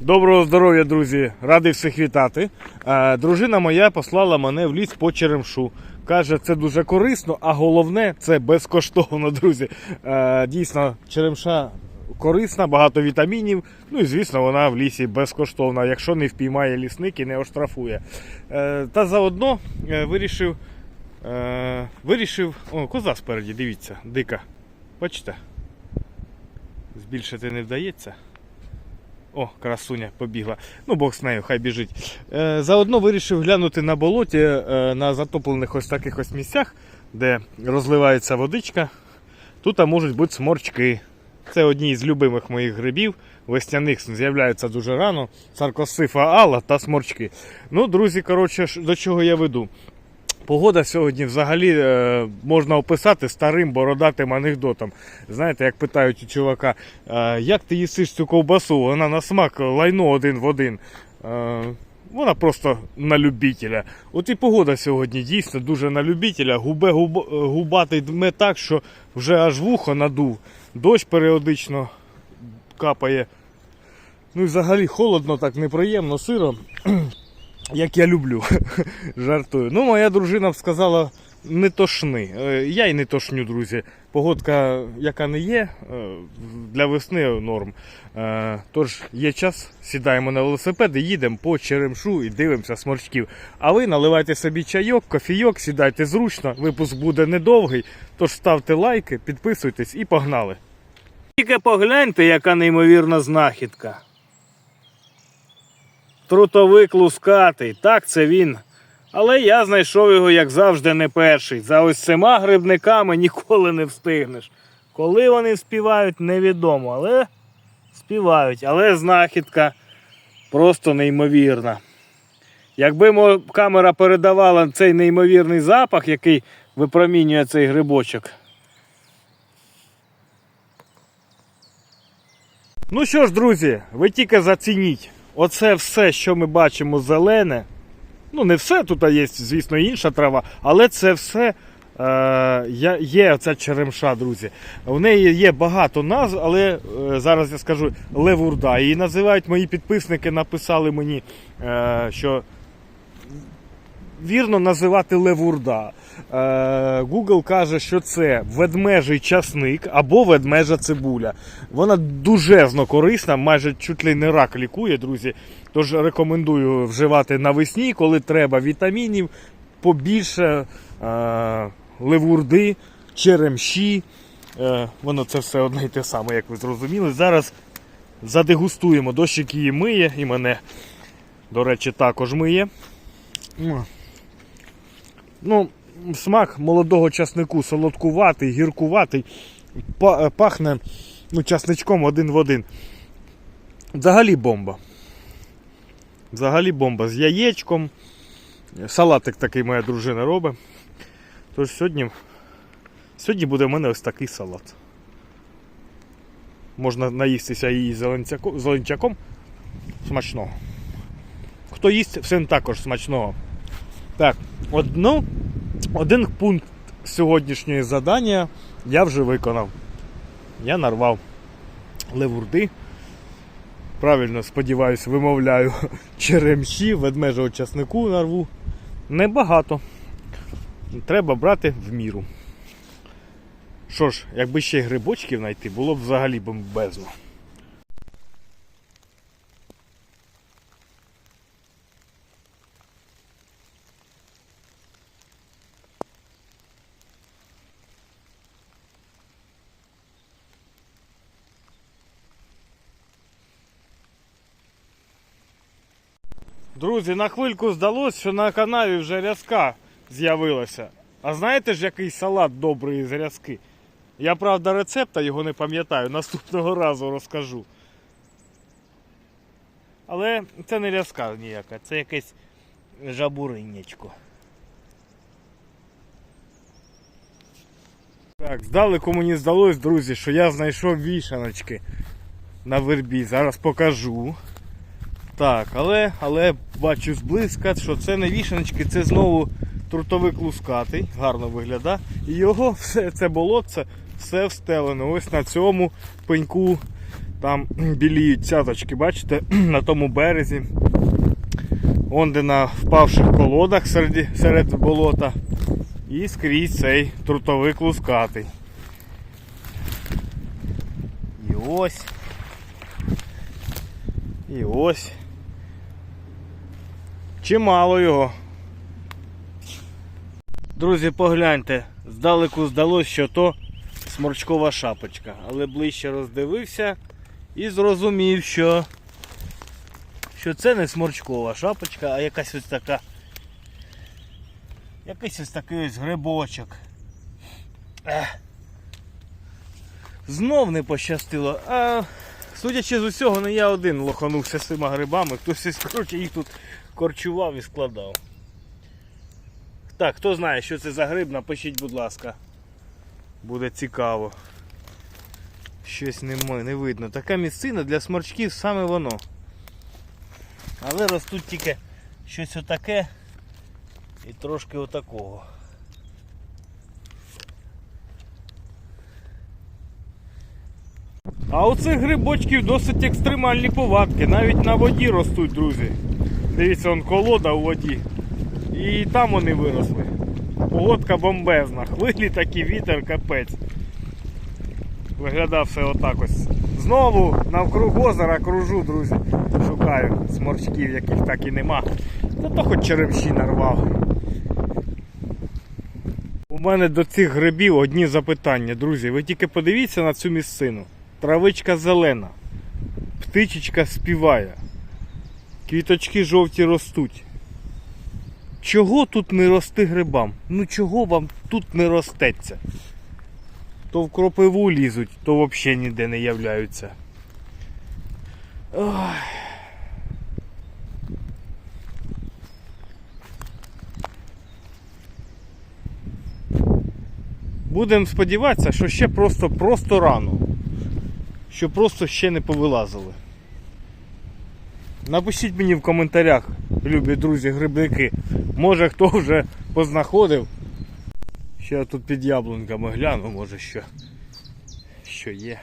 Доброго здоров'я, друзі! Радий всіх вітати. Е, Дружина моя послала мене в ліс по черемшу. Каже, це дуже корисно, а головне це безкоштовно, друзі. Е, Дійсно, черемша корисна, багато вітамінів. Ну і звісно, вона в лісі безкоштовна, якщо не впіймає лісник і не оштрафує. Е, Та заодно вирішив. Вирішив. О, коза спереді, дивіться, дика. Бачите? Збільшити не вдається. О, красуня побігла. Ну, Бог з нею, хай біжить. Е, заодно вирішив глянути на болоті е, на затоплених ось таких ось місцях, де розливається водичка. Тут можуть бути сморчки. Це одні із любимих моїх грибів. Весняних з'являються дуже рано. Саркосифа Алла та сморчки. Ну, друзі, коротше, до чого я веду. Погода сьогодні взагалі е, можна описати старим бородатим анекдотом. Знаєте, як питають у чувака, е, як ти їсиш цю ковбасу? Вона на смак лайно один в один. Е, вона просто на любителя. От і погода сьогодні дійсно дуже на любителя. Губе губ, е, губатий дме так, що вже аж вухо надув. Дощ періодично капає. Ну і взагалі холодно, так неприємно, сиро як я люблю. Жартую. Ну, моя дружина б сказала, не тошни. Е, Я й не тошню, друзі. Погодка, яка не є, е, для весни норм. Е, Тож є час, сідаємо на велосипед і їдемо по черемшу і дивимося сморчків. А ви наливайте собі чайок, кофійок, сідайте зручно. Випуск буде недовгий. Тож ставте лайки, підписуйтесь і погнали. Тільки погляньте, яка неймовірна знахідка. Трутовик лускатий, так це він. Але я знайшов його, як завжди, не перший. За ось цими грибниками ніколи не встигнеш. Коли вони співають, невідомо, але співають. Але знахідка просто неймовірна. Якби камера передавала цей неймовірний запах, який випромінює цей грибочок. Ну що ж, друзі, ви тільки зацініть. Оце все, що ми бачимо зелене. Ну, не все, тут є, звісно, інша трава, але це все е, є оця черемша, друзі. У неї є багато назв, але е, зараз я скажу левурда. Її називають мої підписники, написали мені, е, що вірно називати левурда. Е, Google каже, що це ведмежий часник або ведмежа цибуля. Вона дужезно корисна, майже чуть ли не рак лікує, друзі. Тож рекомендую вживати навесні, коли треба вітамінів, побільше е, левурди, черемші. Е, воно це все одне і те саме, як ви зрозуміли. Зараз задегустуємо. Дощик її миє і мене, до речі, також миє. Ну, смак молодого часнику солодкуватий, гіркуватий, е, пахне ну, часничком один в один. Взагалі бомба. Взагалі бомба з яєчком. Салатик такий моя дружина робить. Тож сьогодні, сьогодні буде в мене ось такий салат. Можна наїстися її зеленчаком. Смачного. Хто їсть, всім також смачного. Так, одну, один пункт сьогоднішнього задання я вже виконав. Я нарвав левурди. Правильно, сподіваюсь, вимовляю черемші, ведмежого часнику нарву. Небагато. Треба брати в міру. Що ж, якби ще й грибочків знайти, було б взагалі бомбезно. Друзі, на хвильку здалося, що на канаві вже рязка з'явилася. А знаєте ж, який салат добрий з рязки? Я, правда, рецепта його не пам'ятаю, наступного разу розкажу. Але це не рязка ніяка, це якесь жабуриннячко. Так, здалеку мені здалось, друзі, що я знайшов вішаночки на вербі. Зараз покажу. Так, але, але бачу зблизька, що це не вішаночки, це знову трутовик лускатий, гарно виглядає. І його все це болотце все встелено. Ось на цьому пеньку Там біліють цяточки, бачите, на тому березі. Он де на впавших колодах серед, серед болота. І скрізь цей трутовик лускатий. І ось. І ось. Чимало його. Друзі, погляньте, здалеку здалося, що то сморчкова шапочка, але ближче роздивився і зрозумів, що, що це не сморчкова шапочка, а якась ось така. Якийсь ось такий ось грибочок. Ех. Знов не пощастило. А судячи з усього, не я один лоханувся цими грибами, хтось коротше, їх тут корчував і складав. Так, хто знає, що це за гриб, напишіть, будь ласка. Буде цікаво. Щось нема, не видно. Така місцина для сморчків саме воно. Але ростуть тільки щось отаке і трошки отакого. А у цих грибочків досить екстремальні повадки. Навіть на воді ростуть, друзі. Дивіться, он колода у воді. І там вони виросли. Погодка бомбезна. Хвилі такі вітер, капець. Виглядав все отак ось. Знову навкруг озера кружу, друзі. Шукаю сморчків, яких так і нема. Та то хоч черемші нарвав. У мене до цих грибів одні запитання, друзі. Ви тільки подивіться на цю місцину. Травичка зелена, птичечка співає, квіточки жовті ростуть. Чого тут не рости грибам? Ну чого вам тут не ростеться? То в кропиву лізуть, то взагалі ніде не являються. Ой. Будемо сподіватися, що ще просто просто рано. Що просто ще не повилазили. Напишіть мені в коментарях, любі друзі, грибники. Може хто вже познаходив. Ще я тут під яблунками гляну, може що, що є.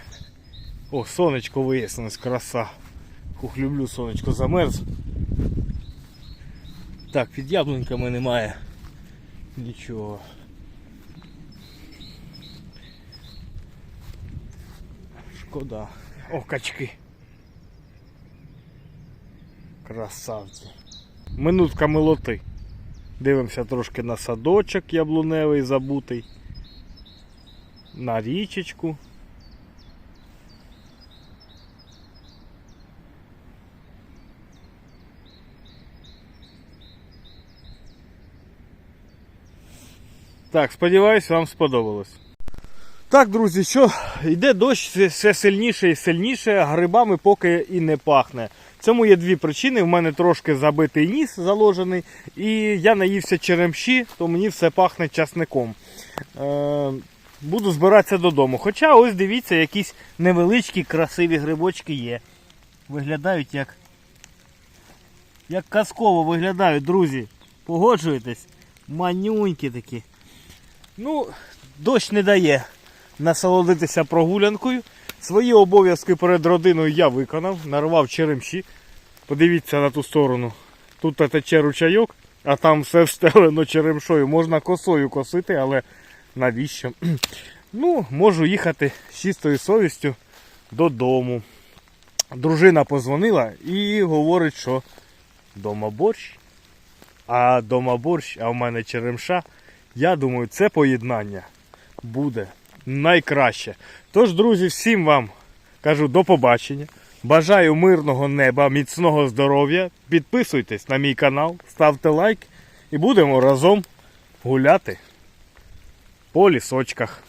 О, сонечко вияснилось, краса. Хух, люблю сонечко замерз. Так, під яблунками немає. Нічого. Шкода. О, качки. Красавці. Минутка милоти. Дивимося трошки на садочок яблуневий забутий. На річечку. Так, сподіваюсь, вам сподобалось. Так, друзі, що йде дощ все- сильніше і сильніше, грибами поки і не пахне. Цьому є дві причини. В мене трошки забитий ніс заложений, і я наївся черемші, то мені все пахне часником. Е, буду збиратися додому. Хоча ось дивіться, якісь невеличкі красиві грибочки є. Виглядають як. Як казково виглядають, друзі. Погоджуєтесь? Манюнькі такі. Ну, дощ не дає насолодитися прогулянкою. Свої обов'язки перед родиною я виконав, нарвав черемші. Подивіться на ту сторону. Тут тече ручайок, а там все встелено черемшою. Можна косою косити, але навіщо? Ну, можу їхати з чистою совістю додому. Дружина позвонила і говорить, що дома борщ. А дома борщ, а в мене черемша. Я думаю, це поєднання буде найкраще. Тож, друзі, всім вам кажу до побачення. Бажаю мирного неба, міцного здоров'я. Підписуйтесь на мій канал, ставте лайк і будемо разом гуляти по лісочках.